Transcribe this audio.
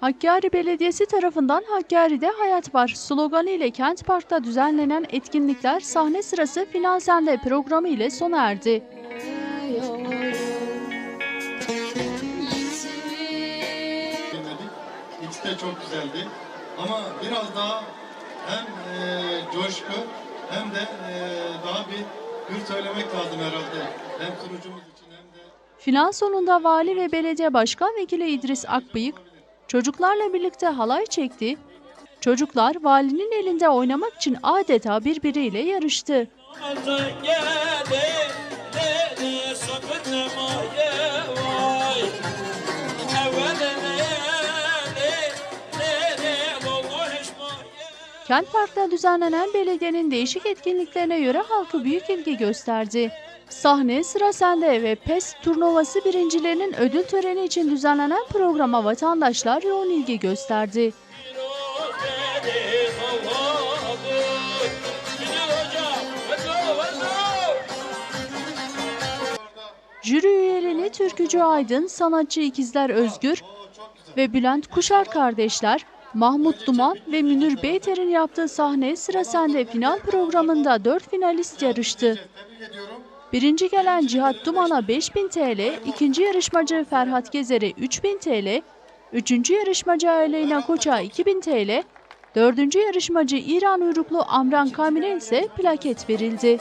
Hakkari Belediyesi tarafından Hakkari'de Hayat Var sloganı ile Kent Park'ta düzenlenen etkinlikler sahne sırası Finansende programı ile sona erdi. İkisi de çok güzeldi. Ama biraz daha hem e, coşku hem de e, daha bir gür söylemek lazım herhalde. Hem sunucumuz için Final sonunda Vali ve Belediye Başkan Vekili İdris Akbıyık çocuklarla birlikte halay çekti. Çocuklar valinin elinde oynamak için adeta birbiriyle yarıştı. Kent Park'ta düzenlenen belediyenin değişik etkinliklerine göre halkı büyük ilgi gösterdi. Sahne Sıra Sende ve PES turnuvası birincilerinin ödül töreni için düzenlenen programa vatandaşlar yoğun ilgi gösterdi. Jüri üyelerini Türkücü Aydın, sanatçı ikizler Özgür ve Bülent Kuşar kardeşler, Mahmut Duman ve Münir Beyter'in yaptığı sahne Sıra final programında 4 finalist yarıştı. Birinci gelen Cihat Duman'a 5000 TL, ikinci yarışmacı Ferhat Gezer'e 3000 TL, üçüncü yarışmacı Aleyna Koç'a 2000 TL, dördüncü yarışmacı İran uyruklu Amran Kamil'e ise plaket verildi.